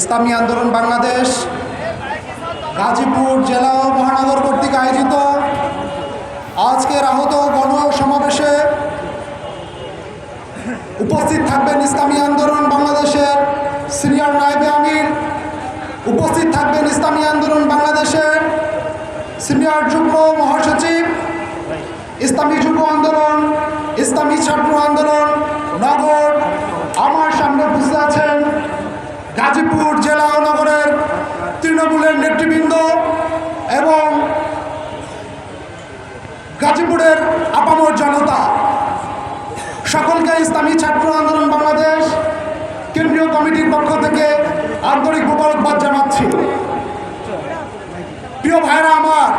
ইসলামী আন্দোলন বাংলাদেশ, গাজীপুর জেলা ও মহানগর কর্তৃক আয়োজিত আজকের আহত গণ সমাবেশে উপস্থিত থাকবেন ইসলামী আন্দোলন বাংলাদেশের সিনিয়র নায়েবে আমির। উপস্থিত থাকবেন ইসলামী আন্দোলন বাংলাদেশের সিনিয়র যুগ্ম মহাসচিব, ইসলামী যুব আন্দোলন, ইসলামী ছাত্র আন্দোলন, নগর, আমার সামনে বুঝতে আছেন গাজীপুর জেলা নগরের তৃণমূলের নেতৃবৃন্দ এবং গাজীপুরের আপামর জনতা। সকলকে ইসলামী ছাত্র আন্দোলন বাংলাদেশ কেন্দ্রীয় কমিটির পক্ষ থেকে আন্তরিক মোবারকবাদ জানাচ্ছি। প্রিয় ভাইরা আমার,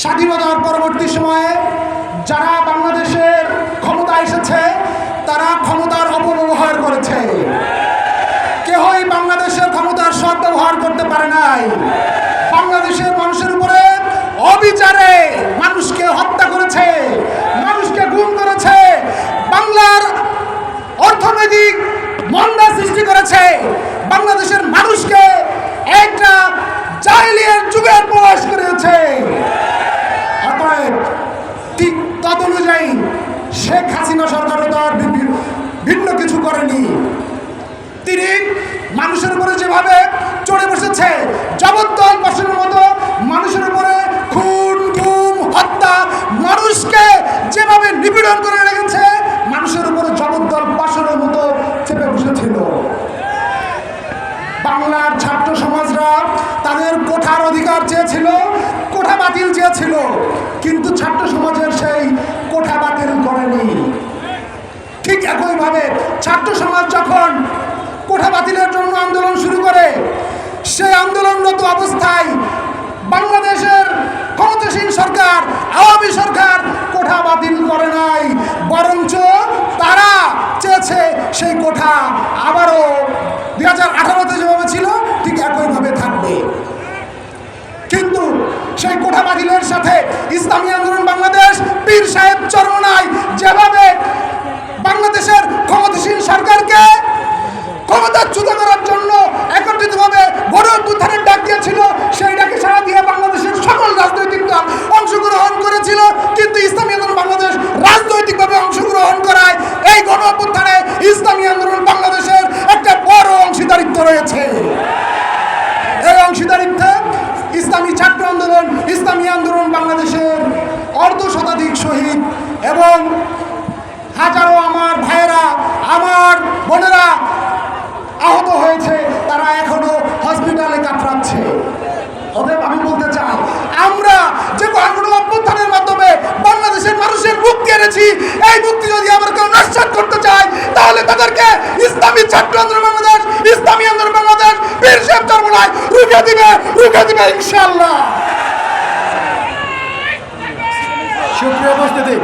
স্বাধীনতার পরবর্তী সময়ে যারা বাংলাদেশের ক্ষমতা এসেছে তারা ক্ষমতার অপব্যবহার করেছে কেহই বাংলাদেশের ক্ষমতার সদ্ব্যবহার করতে পারে নাই। বাংলাদেশের মানুষের উপরে অবিচারে মানুষকে হত্যা করেছে, মানুষকে গুম করেছে, বাংলার অর্থনৈতিক মন্দা সৃষ্টি করেছে, বাংলাদেশের মানুষকে একটা জাইলিয়ার যুগে প্রবেশ করেছে। অতএব ঠিক তদ অনুযায়ী শেখ হাসিনা সরকারও তো আর বিভি- ভিন্ন কিছু করেনি তিনি মানুষের উপরে যেভাবে চড়ে বসেছে জবরদল পাশের মতো মানুষের উপরে খুন গুম হত্যা মানুষকে যেভাবে করে রেখেছে, মানুষের উপরে জবরদল পাশের মতো চেপে বসেছিল। বাংলার ছাত্র সমাজরা তাদের কোঠার অধিকার চেয়েছিল, কোঠা বাতিল চেয়েছিল, কিন্তু ছাত্র সমাজের সেই কোঠা বাতিল করেনি। ঠিক একইভাবে ছাত্র সমাজ যখন কোঠা বাতিলের জন্য আন্দোলন শুরু করে, সেই আন্দোলনরত অবস্থায় বাংলাদেশের ক্ষমতাসীন সরকার আওয়ামী সরকার কোঠা বাতিল করে নাই বরঞ্চ তারা চেয়েছে সেই কোঠা আবারও দুই হাজার আঠারোতে যেভাবে ছিল, ঠিক একইভাবে থাকবে। কিন্তু সেই কোঠা বাতিলের সাথে ইসলামী আন্দোলন বাংলাদেশ, পীর সাহেব চরমনায় যেভাবে বাংলাদেশের ক্ষমতাসীন সরকারকে ক্ষমতাচ্যুত করার জন্য একত্রিতভাবে গড়ে অভ্যুত্থানের ডাক দিয়েছিল সেই ডাকে সারা দিয়ে বাংলাদেশের সকল রাজনৈতিক দল অংশগ্রহণ করেছিল কিন্তু ইসলামী আন্দোলন বাংলাদেশ রাজনৈতিকভাবে অংশগ্রহণ করায় এই গণ অভ্যুত্থানে ইসলামী আন্দোলন বাংলাদেশের একটা বড় অংশীদারিত্ব রয়েছে এই অংশীদারিত্বে ইসলামী ছাত্র আন্দোলন ইসলামী আন্দোলন বাংলাদেশের অর্ধ শহীদ এবং হাজারো আমার ভাইয়েরা, আমার বোনেরা আহত হয়েছে, তারা এখনও হসপিটালে কাতরাচ্ছে। অতএব আমি বলতে চাই, আমরা যে গণ অভ্যুত্থানের মাধ্যমে বাংলাদেশের মানুষের মুক্তি এনেছি, এই মুক্তি যদি আমরা কেউ নস্বাত করতে চাই, তাহলে তাদেরকে ইসলামী ছাত্র আন্দোলন বাংলাদেশ, ইসলামী আন্দোলন বাংলাদেশ বীর সাহেব চরমনায় রুখে দিবে রুখে দিবে ইনশাল্লাহ সুপ্রিয় উপস্থিতি